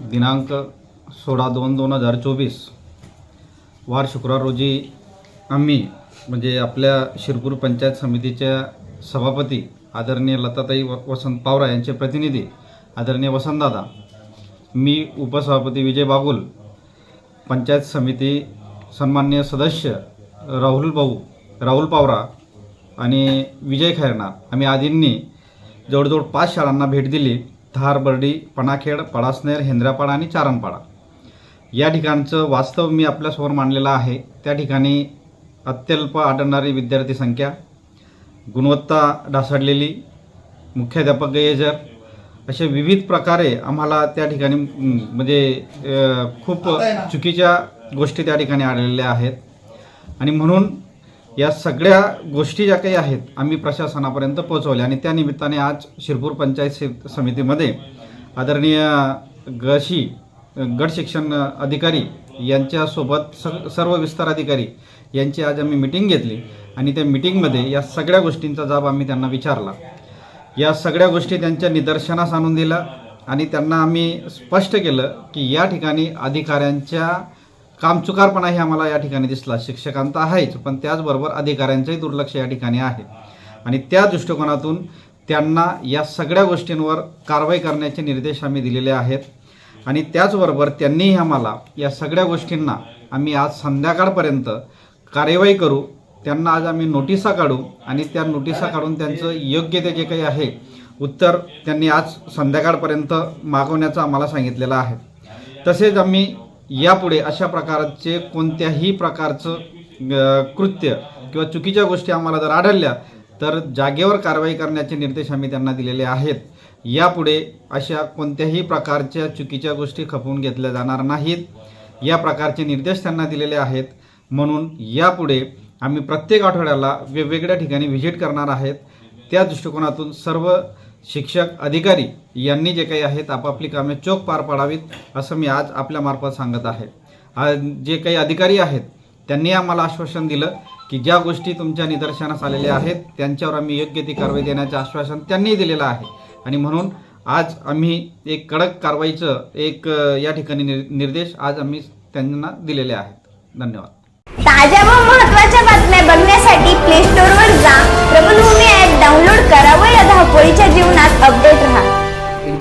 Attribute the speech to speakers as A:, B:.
A: दिनांक सोळा दोन दोन हजार चोवीस. वार शुक्रवार रोजी आम्ही म्हणजे आपल्या शिरपूर पंचायत समितीच्या सभापती आदरणीय लताताई व वसंत पावरा यांचे प्रतिनिधी आदरणीय वसंतदादा मी उपसभापती विजय बागुल पंचायत समिती सन्मान्य सदस्य राहुल भाऊ राहुल पावरा आणि विजय खैरनार. आम्ही आदींनी जवळजवळ पाच शाळांना भेट दिली. धार बर्डी पणाखेड पळासनेर हेंद्रापाडा आणि चारणपाडा. या ठिकाणचं वास्तव मी आपल्यासमोर मांडलेलं आहे. त्या ठिकाणी अत्यल्प आढळणारी विद्यार्थी संख्या गुणवत्ता ढासळलेली मुख्याध्यापक गैरहजर असे विविध प्रकारे आम्हाला त्या ठिकाणी म्हणजे खूप चुकीच्या गोष्टी त्या ठिकाणी आढळलेल्या आहेत. आणि म्हणून या सगळ्या गोष्टी ज्या काही आहेत आम्ही प्रशासनापर्यंत पोहोचवल्या आणि त्या निमित्ताने आज शिरपूर पंचायत समितीमध्ये आदरणीय गशी गट शिक्षण अधिकारी यांच्यासोबत स सर्व विस्तार अधिकारी यांची आज आम्ही मिटिंग घेतली आणि त्या मिटिंगमध्ये या सगळ्या गोष्टींचा जाब आम्ही त्यांना विचारला. या सगळ्या गोष्टी त्यांच्या निदर्शनास आणून दिल्या आणि त्यांना आम्ही स्पष्ट केलं की या ठिकाणी अधिकाऱ्यांच्या कामचुकारपणाही आम्हाला या ठिकाणी दिसला. शिक्षकांचा आहेच पण त्याचबरोबर अधिकाऱ्यांचंही दुर्लक्ष या ठिकाणी आहे. आणि त्या दृष्टिकोनातून त्यांना या सगळ्या गोष्टींवर कारवाई करण्याचे निर्देश आम्ही दिलेले आहेत. आणि त्याचबरोबर त्यांनीही आम्हाला या सगळ्या गोष्टींना आम्ही आज संध्याकाळपर्यंत कार्यवाही करू. त्यांना आज आम्ही नोटिसा काढू आणि त्या नोटिसा काढून त्यांचं योग्य ते जे काही आहे उत्तर त्यांनी आज संध्याकाळपर्यंत मागवण्याचं आम्हाला सांगितलेलं आहे. तसेच आम्ही यापुढे अशा प्रकारचे कोणत्याही प्रकारचं कृत्य किंवा चुकीच्या गोष्टी आम्हाला जर आढळल्या तर जागेवर कारवाई करण्याचे निर्देश आम्ही त्यांना दिलेले आहेत. यापुढे अशा कोणत्याही प्रकारच्या चुकीच्या गोष्टी खपवून घेतल्या जाणार नाहीत. या प्रकारचे निर्देश त्यांना दिलेले आहेत. म्हणून यापुढे आम्ही प्रत्येक आठवड्याला वेगवेगळ्या ठिकाणी व्हिजिट करणार आहेत. त्या दृष्टिकोनातून सर्व शिक्षक अधिकारी यांनी जे काही आहेत आपापली कामे चोख पार पाडावीत असं मी आज आपल्यामार्फत सांगत आहे. आज जे काही अधिकारी आहेत त्यांनी आम्हाला आश्वासन दिलं की ज्या गोष्टी तुमच्या निदर्शनास आलेल्या आहेत त्यांच्यावर आम्ही योग्य ती कारवाई देण्याचं आश्वासन त्यांनी दिलेलं आहे. आणि म्हणून आज आम्ही एक कडक कारवाईचं एक या ठिकाणी निर्देश आज आम्ही त्यांना दिलेले आहेत. धन्यवाद.
B: ताज्या व महत्त्वाच्या बातम्या बघण्यासाठी प्ले स्टोअर वर जा. प्रबलभूमी ऍप डाउनलोड करा व या धावपळीच्या লাগবে